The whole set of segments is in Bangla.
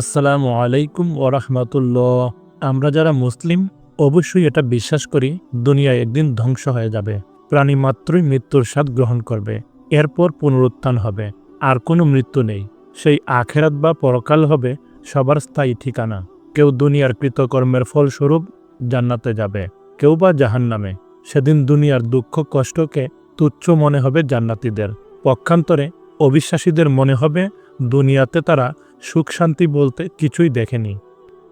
আসসালামু আলাইকুম ওরহমতুল্লাহ আমরা যারা মুসলিম, অবশ্যই এটা বিশ্বাস করি, দুনিয়ায় একদিন ধ্বংস হয়ে যাবে। প্রাণী মাত্রই মৃত্যুর স্বাদ গ্রহণ করবে। এরপর পুনরুত্থান হবে। আর কোনো মৃত্যু নেই। সেই আখেরাত বা পরকাল হবে সবার স্থায়ী ঠিকানা। কেউ দুনিয়ার কৃতকর্মের ফলস্বরূপ জান্নাতে যাবে, কেউ বা জাহান্নামে। সেদিন দুনিয়ার দুঃখ কষ্টকে তুচ্ছ মনে হবে জান্নাতীদের। পক্ষান্তরে অবিশ্বাসীদের মনে হবে, দুনিয়াতে তারা সুখ শান্তি বলতে কিছুই দেখেনি।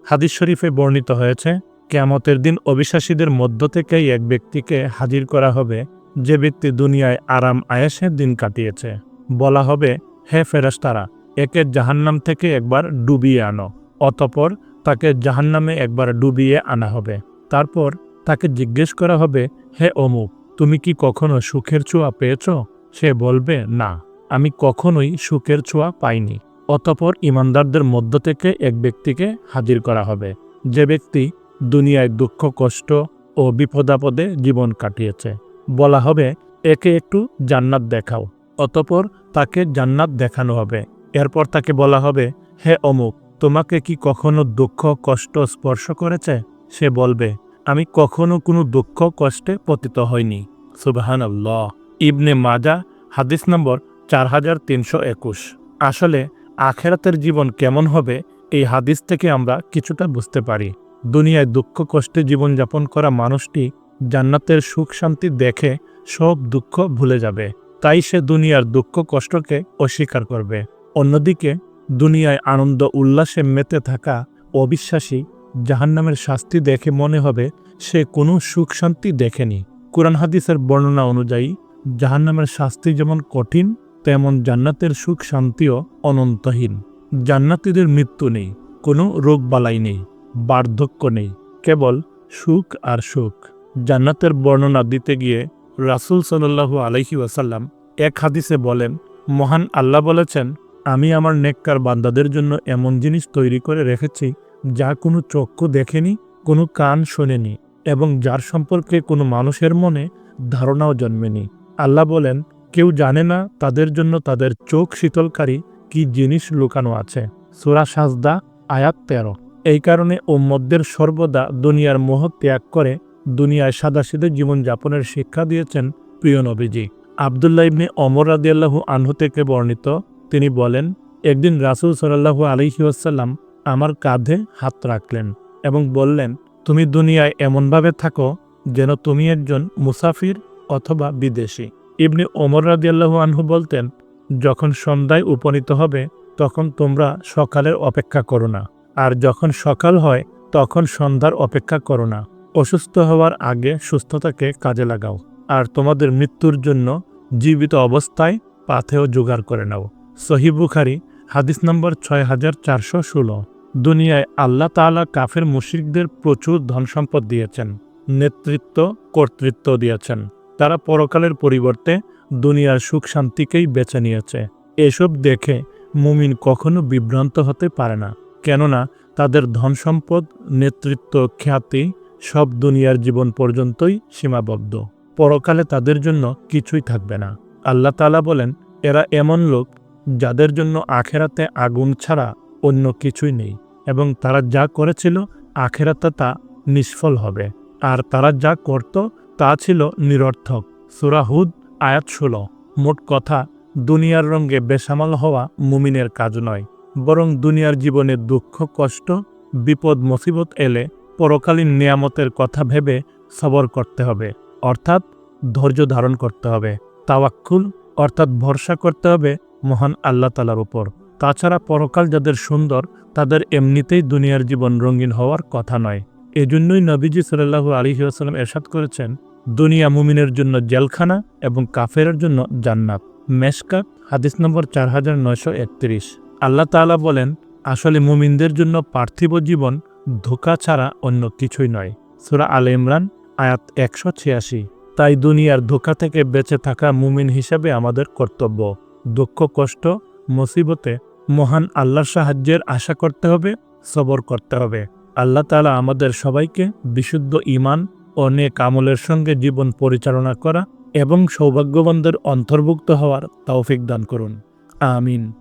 হাদিস শরীফে বর্ণিত হয়েছে, কেয়ামতের দিন অবিশ্বাসীদের মধ্য থেকেই এক ব্যক্তিকে হাজির করা হবে, যে ব্যক্তি দুনিয়ায় আরাম আয়াসের দিন কাটিয়েছে। বলা হবে, হে ফেরেশতারা, একে জাহান্নাম থেকে একবার ডুবিয়ে আনো, অতপর তাকে জাহান্নামে একবার ডুবিয়ে আনা হবে। তারপর তাকে জিজ্ঞেস করা হবে, হে অমুক, তুমি কি কখনো সুখের ছোঁয়া পেয়েছ? সে বলবে, না, আমি কখনোই সুখের ছোঁয়া পাইনি। অতপর ইমানদারদের মধ্য থেকে এক ব্যক্তিকে হাজির করা হবে। যে ব্যক্তি দুনিয়ায় দুঃখ, কষ্ট ও বিপদাপদে জীবন কাটিয়েছে। বলা হবে, একে একটু জান্নাত দেখাও। অতপর তাকে জান্নাত দেখানো হবে। এরপর তাকে বলা হবে, হে অমুক, তোমাকে কি কখনো দুঃখ, কষ্ট স্পর্শ করেছে? সে বলবে, আমি কখনো কোনো দুঃখ, কষ্টে পতিত হইনি। সুবাহান ইবনে মাজা হাদিস নম্বর চার হাজার তিনশো একুশ। আসলে আখেরাতের জীবন কেমন হবে, এই হাদিস থেকে আমরা কিছুটা বুঝতে পারি। দুনিয়ায় দুঃখ, কষ্টে জীবনযাপন করা মানুষটি জান্নাতের সুখ, শান্তি দেখে সব দুঃখ ভুলে যাবে। তাই সে দুনিয়ার দুঃখ, কষ্টকে অস্বীকার করবে। অন্যদিকে, দুনিয়ায় আনন্দ, উল্লাসে মেতে থাকা অবিশ্বাসী জাহান্নামের শাস্তি দেখে মনে হবে সে কোনো সুখ, শান্তি দেখেনি। কোরআন হাদিসের বর্ণনা অনুযায়ী, জাহান্নামের শাস্তি যেমন কঠিন তেমন জান্নাতের সুখ শান্তিও অনন্তহীন। জান্নাতীদের মৃত্যু নেই, কোনো রোগ বালাই নেই, বার্ধক্য নেই, কেবল সুখ আর সুখ। জান্নাতের বর্ণনা দিতে গিয়ে রাসুল সাল্লাহু আলহি ওয়াসাল্লাম এক হাদিসে বলেন, মহান আল্লাহ বলেছেন, আমি আমার নেককার বান্দাদের জন্য এমন জিনিস তৈরি করে রেখেছি, যা কোনো চক্ষু দেখেনি, কোনো কান শোনেনি, এবং যার সম্পর্কে কোনো মানুষের মনে ধারণাও জন্মেনি। আল্লাহ বলেন কেউ জানে না তাদের জন্য তাদের চোখ শীতলকারী কি জিনিস লুকানো আছে। সুরা সাজদা, আয়াত তেরো। এই কারণে ওম্মদের সর্বদা দুনিয়ার মোহ ত্যাগ করে দুনিয়ায় সাদাসিদে জীবনযাপনের শিক্ষা দিয়েছেন প্রিয় নবীজি। আবদুল্লাহ ইবনে অমর রাদিয়াল্লাহু আনহু থেকে বর্ণিত, তিনি বলেন, একদিন রাসুল সাল্লাহু আলহিউসাল্লাম আমার কাঁধে হাত রাখলেন এবং বললেন, তুমি দুনিয়ায় এমনভাবে থাকো যেন তুমি একজন মুসাফির অথবা বিদেশি। ইবনে ওমর রাদিয়াল্লাহু আনহু বলতেন, যখন সন্ধ্যায় উপনীত হবে, তখন তোমরা সকালের অপেক্ষা করো না। আর যখন সকাল হয়, তখন সন্ধ্যার অপেক্ষা করো না। অসুস্থ হওয়ার আগে সুস্থতাকে কাজে লাগাও। আর তোমাদের মৃত্যুর জন্য জীবিত অবস্থায় পাথেও জোগাড় করে নাও। সহি বুখারি, হাদিস নম্বর ছয় হাজার চারশো ষোলো। দুনিয়ায় আল্লাহ তাআলা কাফের মুশরিকদের প্রচুর ধন সম্পদ দিয়েছেন, নেতৃত্ব, কর্তৃত্ব দিয়েছেন। তারা পরকালের পরিবর্তে দুনিয়ার সুখ শান্তিকেই বেছে নিয়েছে। এসব দেখে মুমিন কখনো বিভ্রান্ত হতে পারে না, কেননা তাদের ধন সম্পদ নেতৃত্ব, খ্যাতি সব দুনিয়ার জীবন পর্যন্তই সীমাবদ্ধ। পরকালে তাদের জন্য কিছুই থাকবে না। আল্লাহ তালা বলেন, এরা এমন লোক যাদের জন্য আখেরাতে আগুন ছাড়া অন্য কিছুই নেই, এবং তারা যা করেছিল আখেরাতে তা নিষ্ফল হবে। আর তারা যা করত তা ছিল নিরর্থক। সুরাহুদ আয়াত ষোলো। মোট কথা, দুনিয়ার রঙ্গে বেসামাল হওয়া মুমিনের কাজ নয়, বরং দুনিয়ার জীবনে দুঃখ, কষ্ট, বিপদ, মুসিবত এলে পরকালীন নিয়ামতের কথা ভেবে সবর করতে হবে, অর্থাৎ ধৈর্য ধারণ করতে হবে। তাওয়াক্কুল, অর্থাৎ ভরসা করতে হবে মহান আল্লাহ তালার উপর। তাছাড়া পরকাল যাদের সুন্দর, তাদের এমনিতেই দুনিয়ার জীবন রঙিন হওয়ার কথা নয়। এজন্যই নবীজি সাল্লাহু আলহিহাস্লাম এরশাদ করেছেন, দুনিয়া মুমিনের জন্য জেলখানা এবং কাফেরের জন্য জান্নাত। মেশকাত, হাদিস নম্বর চার হাজার নয়শো একত্রিশ। আল্লাহ তাআলা বলেন, আসলে মুমিনদের জন্য পার্থিব জীবন ধোকা ছাড়া অন্য কিছুই নয়। সুরা আল ইমরান, আয়াত একশো ছিয়াশি। তাই দুনিয়ার ধোকা থেকে বেঁচে থাকা মুমিন হিসাবে আমাদের কর্তব্য। দুঃখ, কষ্ট, মুসিবতে মহান আল্লাহর সাহায্যের আশা করতে হবে, সবর করতে হবে। আল্লাহ তালা আমাদের সবাইকে বিশুদ্ধ ইমান ও নেক আমলের সঙ্গে জীবন পরিচালনা করা এবং সৌভাগ্যবানদের অন্তর্ভুক্ত হওয়ার তৌফিক দান করুন। আমিন।